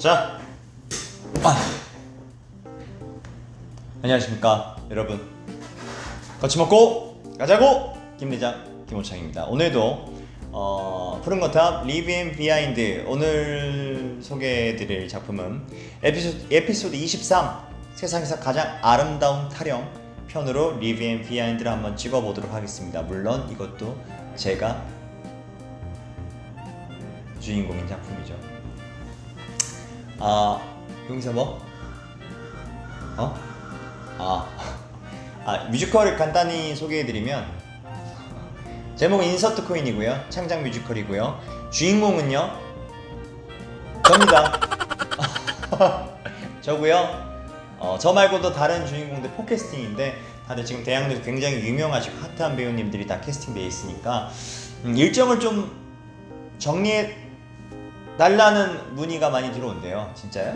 자, 아. 안녕하십니까 여러분. 같이 먹고 가자고 김대장 김호창입니다. 오늘도 어, 푸른 거탑 리브 앤 비하인드 오늘 소개해드릴 작품은 에피소드, 에피소드 23 세상에서 가장 아름다운 타령 편으로 리브 앤 비하인드를 한번 찍어보도록 하겠습니다. 물론 이것도 제가 주인공인 작품이죠. 아 여기서 뭐? 어? 아, 아 뮤지컬을 간단히 소개해드리면 제목은 인서트 코인이고요. 창작 뮤지컬이고요. 주인공은요. 접니다. 저고요. 어, 저 말고도 다른 주인공들 포캐스팅인데 다들 지금 대학로에서 굉장히 유명하시고 핫한 배우님들이 다 캐스팅돼 있으니까 음, 일정을 좀 정리해 달라는 문의가 많이 들어온대요. 진짜요?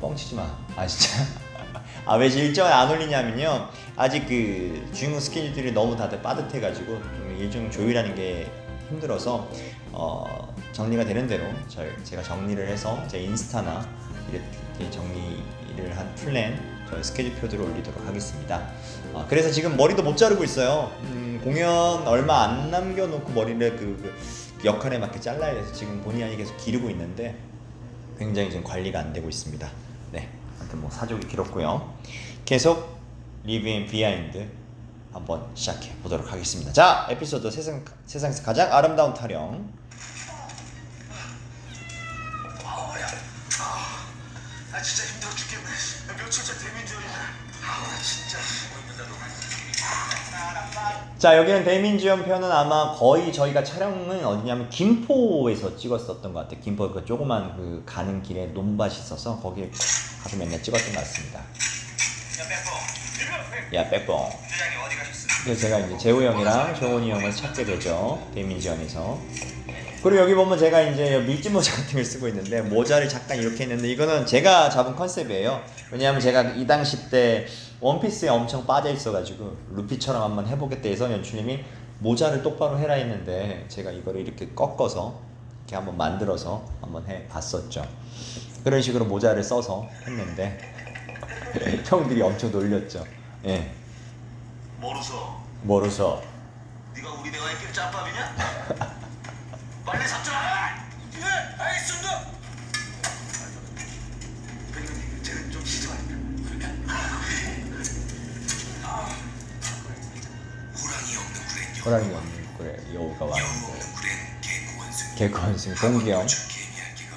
뻥치지 마. 아 진짜. 아 왜 일정을 안 올리냐면요. 아직 그 주인공 스케줄들이 너무 다들 빠듯해가지고 좀 일정 조율하는 게 힘들어서 어, 정리가 되는 대로 저 제가 정리를 해서 제 인스타나 이렇게 정리를 한 플랜 저희 스케줄표들을 올리도록 하겠습니다. 아, 그래서 지금 머리도 못 자르고 있어요. 음, 공연 얼마 안 남겨놓고 머리를 그, 그 역할에 맞게 잘라야 돼서 지금 본의 아니게 계속 기르고 있는데 굉장히 지금 관리가 안 되고 있습니다. 네, 아무튼 뭐 사족이 길었고요. 계속 리뷰 앤 비하인드 한번 시작해 보도록 하겠습니다. 자, 에피소드 세상 세상에서 가장 아름다운 타령. 자, 여기는 대민지연 편은 아마 거의 저희가 촬영은 어디냐면 김포에서 찍었었던 것 같아요. 김포 그 조그만 그 가는 길에 논밭이 있어서 거기에 가서 맨날 찍었던 것 같습니다. 야 가셨어? 그래서 제가 이제 재호 형이랑 정원이 형을 찾게 되죠. 대민지연에서. 그리고 여기 보면 제가 이제 밀짚 모자 같은 걸 쓰고 있는데 모자를 잠깐 이렇게 했는데 이거는 제가 잡은 컨셉이에요. 왜냐하면 제가 이 당시 때 원피스에 엄청 빠져 있어가지고 루피처럼 한번 해보겠다 해서 연출님이 모자를 똑바로 해라 했는데 제가 이거를 이렇게 꺾어서 이렇게 한번 만들어서 한번 해봤었죠. 그런 식으로 모자를 써서 했는데 형들이 엄청 놀렸죠. 예, 모르소. 모르서 네가 우리 대화에 낄 짬밥이냐? 빨리 sab잖아. 예, 알겠습니다. 백님, 쟤는 좀 쉬지 말까. 호랑이 없는 구렌 여. 호랑이 없는 그래 여우가 개고원숭이. 개코 원숭이. 공기형. 저 개미할기가.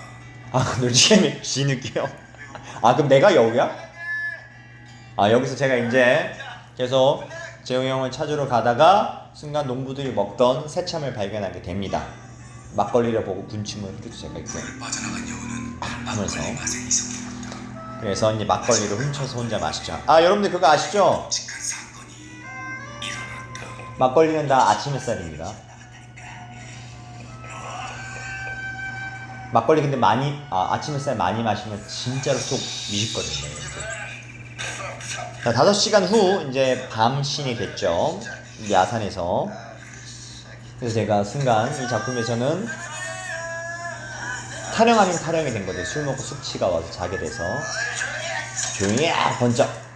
아 놀지개미 쥐느끼형? 아 그럼 내가 여우야? 아 여기서 제가 이제 계속 재호 형을 찾으러 가다가 순간 농부들이 먹던 새참을 발견하게 됩니다. 막걸리를 보고 군침을 흐르죠 제가 이렇게 빠져나간 여우는 하면서 그래서 이제 막걸리를 훔쳐서 혼자 마시죠. 아 여러분들 그거 아시죠? 막걸리는 다 아침 햇살입니다 막걸리 근데 많이 아, 아침 햇살 많이 마시면 진짜로 속 미식거든요. 자, 5시간 후 이제 밤신이 됐죠. 이 야산에서. 그래서 제가 순간 이 작품에서는 타령 아닌 타령이 된 거죠. 술 먹고 숙취가 와서 자게 돼서 조용히 해! 번쩍.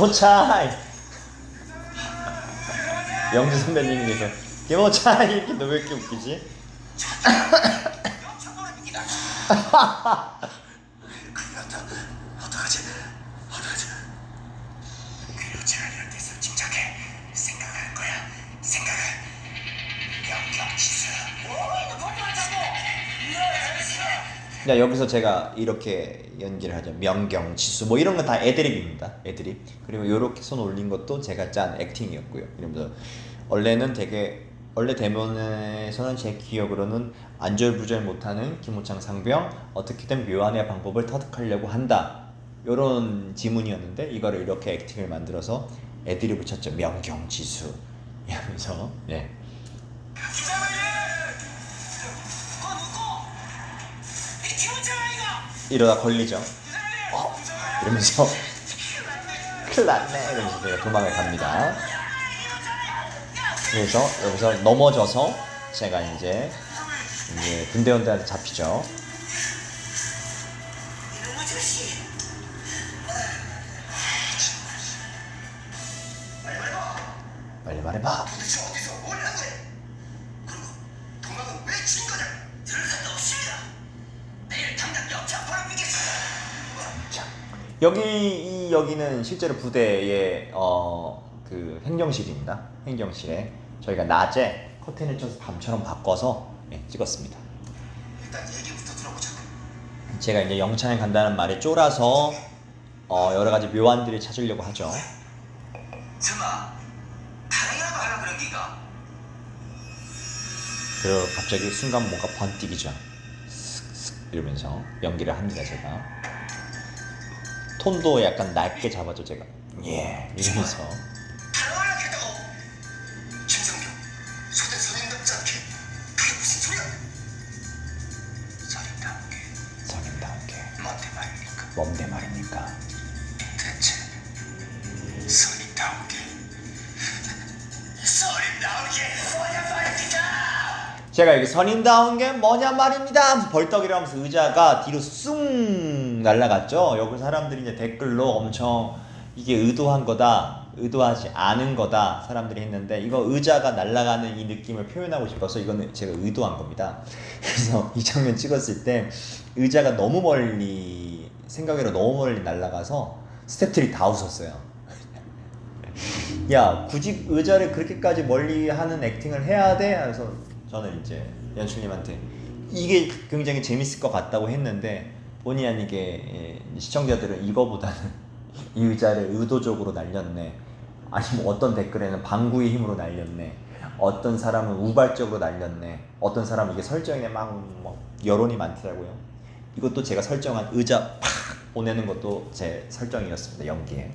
김호차이 영주 선배님께서 김호차이 이렇게 너왜 이렇게 웃기지? 자 여기서 제가 이렇게 연기를 하죠. 명경 지수 뭐 이런 건 다 애드립입니다. 애드립. 그리고 이렇게 손 올린 것도 제가 짠 액팅이었고요. 이러면서 원래는 되게 원래 대본에서는 제 기억으로는 안절부절 못하는 김호창 상병 어떻게든 묘한의 방법을 터득하려고 한다. 요런 지문이었는데 이거를 이렇게 액팅을 만들어서 애드립을 쳤죠. 명경지수. 이러면서. 예. 이러다 걸리죠. 어, 이러면서 큰일 났네 이러면서 제가 도망을 갑니다. 그래서 여기서 넘어져서 제가 이제 이제 군대원들한테 잡히죠. 빨리 말해봐. 여기 이 여기는 실제로 부대의 어 그 행정실입니다. 행정실에 저희가 낮에 커튼을 쳐서 밤처럼 바꿔서 예, 찍었습니다. 일단 얘기부터 들어보자. 제가 이제 영창에 간다는 말에 쫄아서 어 여러 가지 묘안들을 찾으려고 하죠. 설마 다행이라도 하려 그런 기가? 그리고 갑자기 순간 뭔가 번뜩이죠. 슥슥 이러면서 연기를 합니다 제가. 톤도 약간 낮게 잡아줘 제가. 예 이러면서 제가 여기 선인다운 게 뭐냐 말입니다. 하면서 벌떡이라면서 의자가 뒤로 쑥 날아갔죠. 여기 사람들이 이제 댓글로 엄청 이게 의도한 거다, 의도하지 않은 거다 사람들이 했는데 이거 의자가 날아가는 이 느낌을 표현하고 싶어서 이거는 제가 의도한 겁니다. 그래서 이 장면 찍었을 때 의자가 너무 멀리 생각외로 너무 멀리 날아가서 스태프들이 다 웃었어요. 야 굳이 의자를 그렇게까지 멀리 하는 액팅을 해야 돼? 그래서 저는 이제 연출님한테 이게 굉장히 재밌을 것 같다고 했는데 본의 아니게 예, 시청자들은 이거보다는 이 의자를 의도적으로 날렸네. 아니 뭐 어떤 댓글에는 방구의 힘으로 날렸네. 어떤 사람은 우발적으로 날렸네. 어떤 사람은 이게 설정에 막, 막 여론이 많더라고요. 이것도 제가 설정한 의자 팍 보내는 것도 제 설정이었습니다 연기에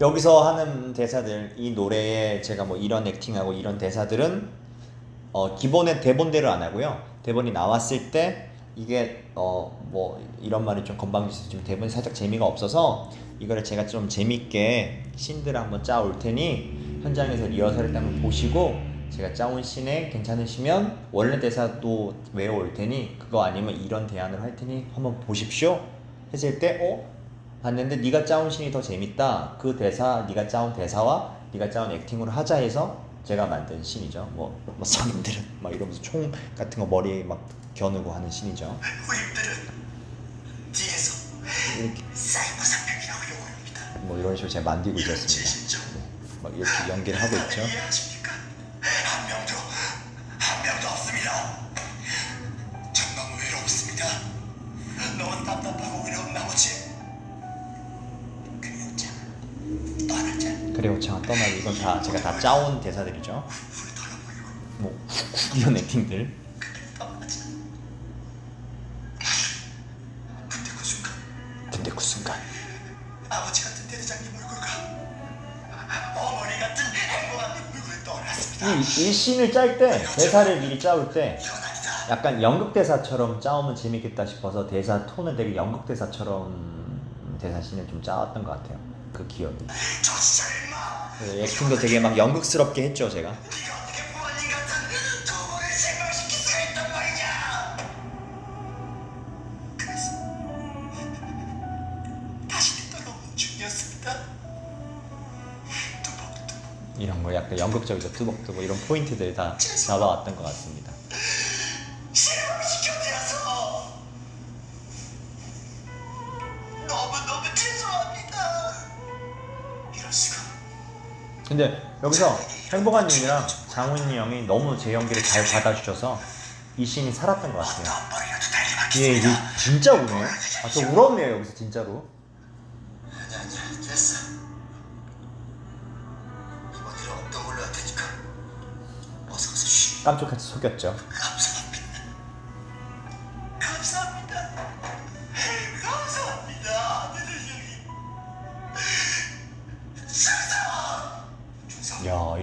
여기서 하는 대사들 이 노래에 제가 뭐 이런 액팅하고 이런 대사들은 어 기본의 대본대로 안 하고요 대본이 나왔을 때 이게 어 뭐 이런 말이 좀 건방지서 좀 대본이 살짝 재미가 없어서 이거를 제가 좀 재밌게 씬들을 한번 짜올 테니 현장에서 리허설을 한번 보시고 제가 짜온 씬에 괜찮으시면 원래 대사도 외워올 테니 그거 아니면 이런 대안을 할 테니 한번 보십시오 했을 때 어? 봤는데 네가 짜온 씬이 더 재밌다. 그 대사 네가 짜온 대사와 네가 짜온 액팅으로 하자 해서 제가 만든 씬이죠. 뭐, 뭐 선임들은 막 이러면서 총 같은 거 머리에 막 겨누고 하는 씬이죠. 후임들은 뒤에서 이렇게 사이버 상병이라고 욕합니다 뭐 이런 식으로 제가 만들고 이런 있었습니다. 제신종 막 이렇게 연기를 하고 있죠. 이해하십니까? 그래 오창아 떠나고 이건 다 제가 다 짜온 대사들이죠. 뭐 이런 액팅들. 근데 그 순간 그 순간 아버지 같은 대대장님 얼굴과 어머니 같은 행복한 얼굴이 떠올랐습니다 이, 이 씬을 짤 때 대사를 미리 짜올 때 약간 연극 대사처럼 짜오면 재밌겠다 싶어서 대사 톤을 되게 연극 대사처럼 대사 씬을 좀 짜왔던 것 같아요. 그 기억이. 그 액팅도 되게 막 연극스럽게 했죠 제가. 이런 거 약간 연극적이죠 뚜벅뚜벅 이런 포인트들 다 잡아왔던 것 같습니다. 근데 여기서 행복한 님이랑 장훈이 형이 너무 제 연기를 잘 받아주셔서 이 씬이 살았던 것 같아요. 예, 이게 진짜 우네. 아, 저 울었네요 여기서 진짜로. 깜짝같이 속였죠.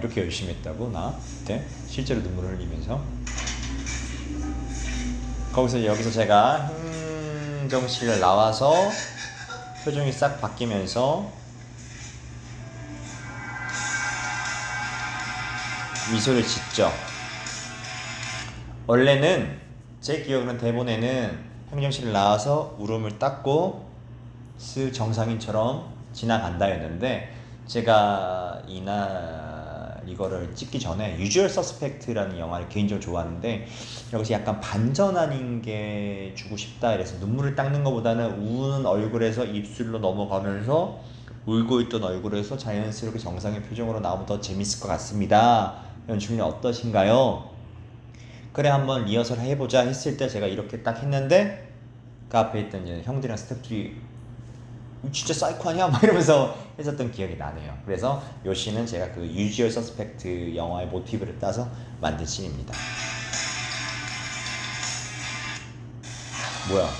그렇게 열심히 했다고 나 그때 실제로 눈물을 흘리면서 거기서 여기서 제가 행정실 나와서 표정이 싹 바뀌면서 미소를 짓죠. 원래는 제 기억으로는 대본에는 행정실 나와서 울음을 닦고 스 정상인처럼 지나간다였는데 제가 이날 이거를 찍기 전에 유주얼 서스펙트라는 영화를 개인적으로 좋아하는데 여기서 약간 반전 아닌 게 주고 싶다 이래서 눈물을 닦는 것보다는 우는 얼굴에서 입술로 넘어가면서 울고 있던 얼굴에서 자연스럽게 정상의 표정으로 나오면 더 재밌을 것 같습니다. 연출님 어떠신가요? 그래 한번 리허설 해보자 했을 때 제가 이렇게 딱 했는데 그 앞에 있던 형들이랑 스태프들이 진짜 사이코 아니야? 막 이러면서 했었던 기억이 나네요. 그래서 요 씬은 제가 그 유지얼 서스펙트 영화의 모티브를 따서 만든 씬입니다. 뭐야?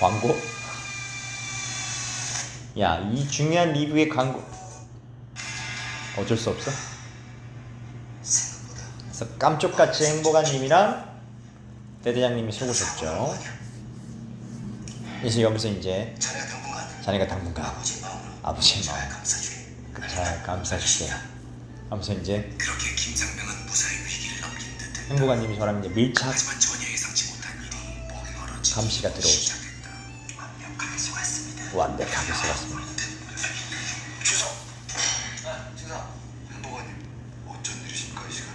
광고? 야, 이 중요한 리뷰의 광고 어쩔 수 없어? 그래서 깜쪽같이 행복한 님이랑 대대장님이 속으셨죠. 그래서 여기서 이제 자네가 당분간 당분간 아버지의 마음으로 아버지의 잘 마음 감싸주리. 잘 감싸줄게. 하면서 이제 그렇게 김상병은 무사히 위기를 넘긴 듯. 행복한 님이 저랑 이제 밀착 하지만 전혀 예상치 못한 일이 목이 멀어지기 감시가 들어오죠. 시작했다. 완벽하게 속았습니다. 완벽하게 속았습니다. 주소. 아, 주소. 행복원님, 어쩐 일이십니까 이 시간?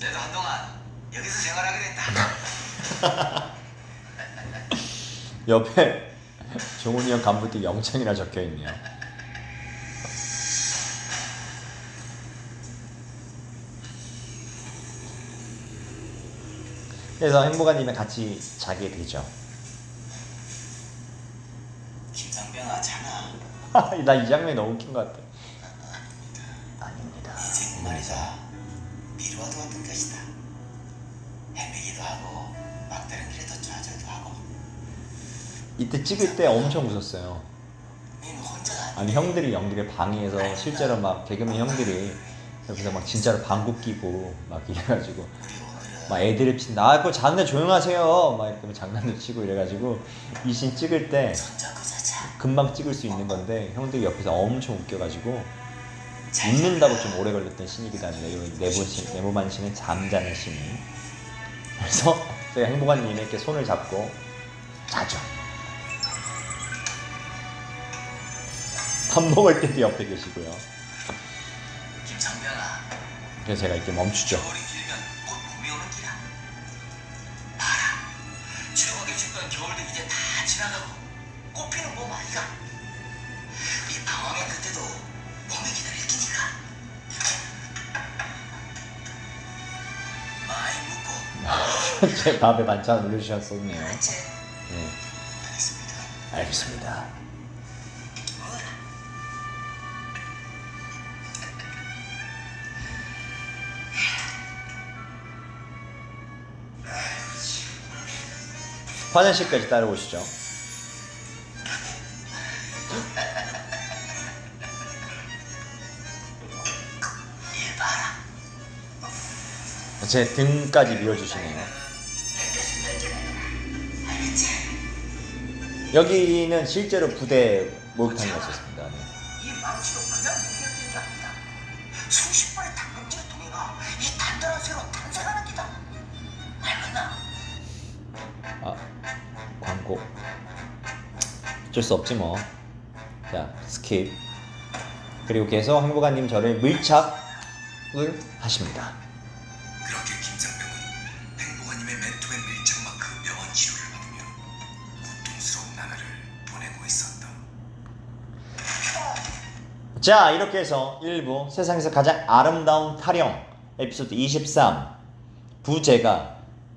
내도 한동안 여기서 생활하게 됐다. 옆에 종훈이 형 간부띠 영창이라 적혀 있네요. 그래서 행복한 님이 같이 자게 되죠. 김상병아, 자나. 나 이 장면이 너무 웃긴 것 같아. 이때 찍을 때 엄청 웃었어요. 아니. 형들이 연기를 방해해서 실제로 막 개그맨 형들이 여기서 막 진짜로 방구 끼고 막 이래가지고 막 애드립 친다. 아, 그거 장난 조용하세요. 막 이렇게 장난도 치고 이래가지고 이씬 찍을 때. 금방 찍을 수 있는 건데 형들이 옆에서 엄청 웃겨가지고 웃는다고 좀 오래 걸렸던 씬이기도 합니다. 이 네모 씬, 네모만 씬은 잠자는 씬이. 그래서 제가 행복한 님에게 손을 잡고 자죠. 밥 먹을 때도 옆에 계시고요. 김상병아. 그래서 제가 이렇게 멈추죠. 겨울이 길면 곧 봄이 오는 기라. 봐라. 지루하게 있었던 겨울도 이제 다 지나가고 꽃피는 봄 아이가. 이 방황의 끝에도 봄이 기다릴 기니까. 많이 묻고 제 밥에 반찬 올려주셨었네요. 네, 알겠습니다. 알겠습니다. 화장실까지 따라오시죠. 제 등까지 밀어주시네요. 여기는 실제로 부대 목욕탕이었었습니다. 네. 어쩔 수 없지 뭐. 자, 스킵. 그리고 계속 행복한님 저를 밀착을 하십니다. 그렇게 김상병은 행복한님의 멘토의 밀착만큼 병원 치료를 받으며 고통스러운 나날을 보내고 있었다. 자, 이렇게 해서 1부 세상에서 가장 아름다운 타령 에피소드 23 부제가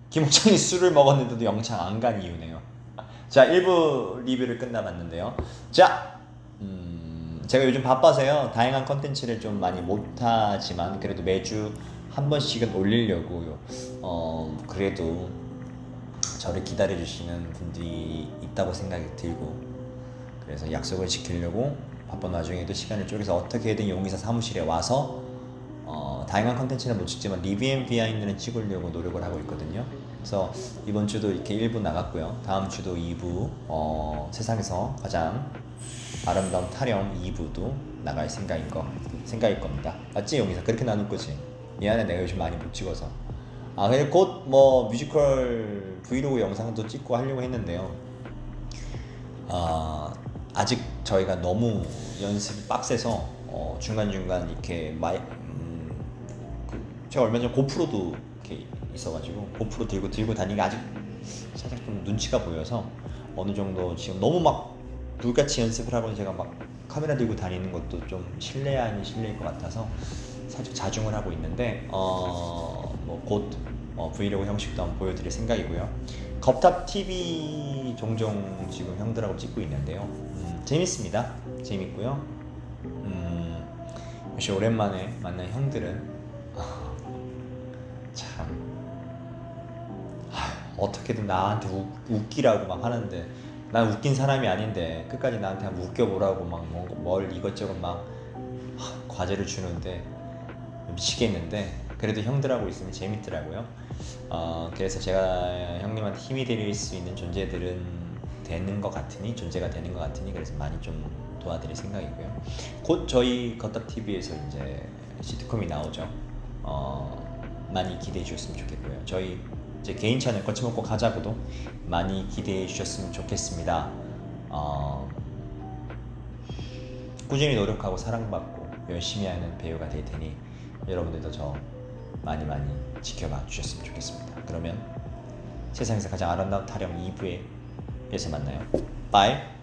김호창이 술을 먹었는데도 영창 안 간 이유네요. 자, 1부 리뷰를 끝나봤는데요. 자, 음, 제가 요즘 바빠서요. 다양한 컨텐츠를 좀 많이 못하지만 그래도 매주 한 번씩은 올리려고요. 어, 그래도 저를 기다려주시는 분들이 있다고 생각이 들고 그래서 약속을 지키려고 바쁜 와중에도 시간을 쪼개서 어떻게든 용의사 사무실에 와서 어, 다양한 컨텐츠는 못 찍지만 리뷰 앤 비하인드는 찍으려고 노력을 하고 있거든요. 그래서 이번 주도 이렇게 1부 나갔고요. 다음 주도 2부 어, 세상에서 가장 아름다운 타령 2부도 나갈 생각인 거 생각일 겁니다. 맞지 용기사 그렇게 나눌 거지. 미안해 내가 요즘 많이 못 찍어서. 아 근데 곧 뭐 뮤지컬 브이로그 영상도 찍고 하려고 했는데요. 아 아직 저희가 너무 연습이 빡세서 어, 중간 중간 이렇게 마이 음, 그 제가 얼마 전에 고프로도 이렇게 있어가지고 고프로 들고 들고 다니기 아직 살짝 좀 눈치가 보여서 어느 정도 지금 너무 막 불같이 연습을 하고 제가 막 카메라 들고 다니는 것도 좀 실례 아닌 실례일 것 같아서 살짝 자중을 하고 있는데 어뭐곧 어, 브이로그 형식도 한번 보여드릴 생각이고요. 겁탑 TV 종종 지금 형들하고 찍고 있는데요. 음, 재밌습니다. 재밌고요. 음, 역시 오랜만에 만난 형들은 어떻게든 나한테 웃, 웃기라고 막 하는데 난 웃긴 사람이 아닌데 끝까지 나한테 한번 웃겨보라고 막 뭘 이것저것 막 하, 과제를 주는데 미치겠는데 그래도 형들하고 있으면 재밌더라고요. 어, 그래서 제가 형님한테 힘이 될 수 있는 존재들은 되는 것 같으니 존재가 되는 것 같으니 그래서 많이 좀 도와드릴 생각이고요. 곧 저희 겉답 TV에서 이제 시트콤이 나오죠. 어, 많이 기대해 주셨으면 좋겠고요. 저희 이 제 개인 채널 거침없고 가자고도 많이 기대해 주셨으면 좋겠습니다. 어, 꾸준히 노력하고 사랑받고 열심히 하는 배우가 될 테니 여러분들도 저 많이 많이 지켜봐 주셨으면 좋겠습니다. 그러면 세상에서 가장 아름다운 타령 2부에서 만나요. 바이.